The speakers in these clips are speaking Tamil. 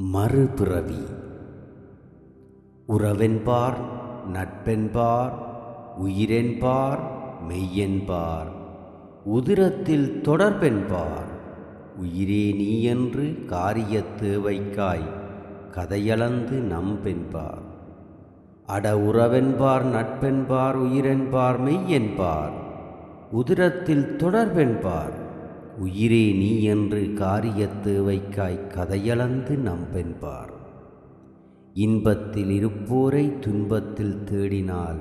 மறுபிறவி. உறவென்பார் நட்பென்பார் உயிரென்பார் மெய்யென்பார். உதிரத்தில் தொடர்பென்பார் உயிரே நீ என்று காரியத் தேவைக்காய் கதையளந்து நம்பென்பார். அட உறவென்பார் நட்பென்பார் உயிரென்பார் மெய்யென்பார் உதிரத்தில் தொடர்பென்பார். உயிரே நீ என்று காரியத் தேவைக்காய் கதையளந்து நம்பென்பார் இன்பத்தில் இருப்போரை துன்பத்தில் தேடினால்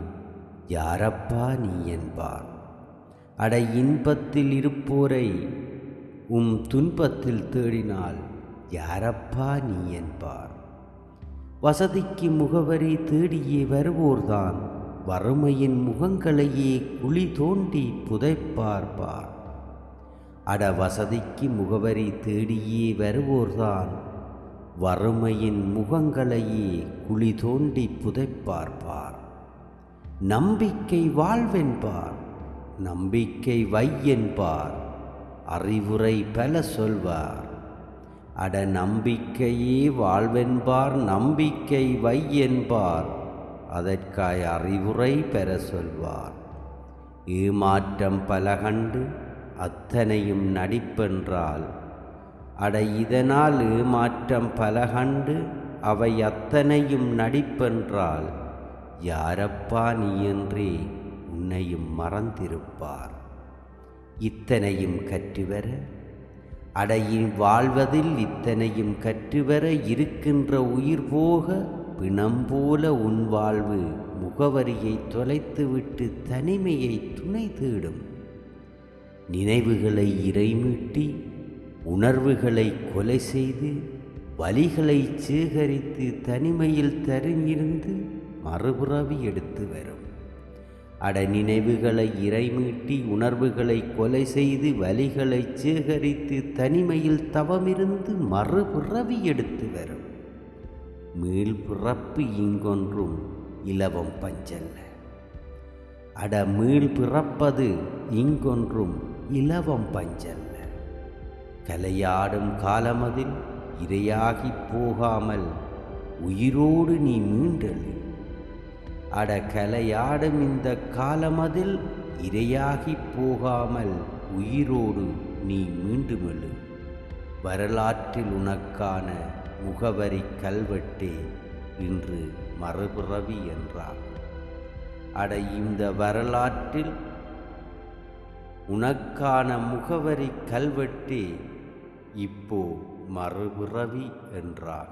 யாரப்பா நீ என்பார். அட இன்பத்தில் இருப்போரை உம் துன்பத்தில் தேடினால் யாரப்பா நீ என்பார். வசதிக்கு முகவரி தேடியே வருவோர்தான் வறுமையின் முகங்களையே குழி தோண்டி புதைப்பார்பார் அட வசதிக்கு முகவரி தேடியே வருவோர்தான். வறுமையின் முகங்களையே குழி தோண்டி புதைப்பார்பார் நம்பிக்கை வாழ்வென்பார். நம்பிக்கை வையென்பார். அறிவுரை பல சொல்வார். அட நம்பிக்கையே வாழ்வென்பார் நம்பிக்கை வையென்பார். அதற்காய் அறிவுரை பெற சொல்வார். ஏமாற்றம் பல கண்டு அத்தனையும் நடிப்பென்றால் அட இதனால் ஏமாற்றம் பல கண்டு அவை அத்தனையும் நடிப்பென்றால் யாரப்பா நீ என்றே உன்னையும் மறந்திருப்பார். இத்தனையும் கற்றுவர அடையில் வாழ்வதில் இத்தனையும் கற்றுவர இருக்கின்ற உயிர் போக பிணம் போல உன் வாழ்வு முகவரியை தொலைத்துவிட்டு தனிமையை துணை தேடும். நினைவுகளை இறைமீட்டி உணர்வுகளை கொலை செய்து வலிகளை சேகரித்து தனிமையில் தருமிருந்து மறுபிறவி எடுத்து வரும். அட நினைவுகளை இறைமீட்டி உணர்வுகளை கொலை செய்து வலிகளை சேகரித்து தனிமையில் தவமிருந்து மறுபிறவி எடுத்து வரும். மீள் பிறப்பு இங்கொன்றும் இலவம் பஞ்சல்ல. அட மீள் பிறப்பது இங்கொன்றும் இலவம் பஞ்சல்ல. கலையாடும் காலமதில் இரையாகிப் போகாமல் உயிரோடு நீ மீண்டெழு அட கலையாடும் இந்த காலமதில் இரையாகிப் போகாமல் உயிரோடு நீ மீண்டுமெழு. வரலாற்றில் உனக்கான முகவரி கல்வெட்டே இன்று மறுபிறவி என்றார். அட இந்த வரலாற்றில் உனக்கான முகவரி கல்வெட்டு இப்போ மறுபிறவி என்றார்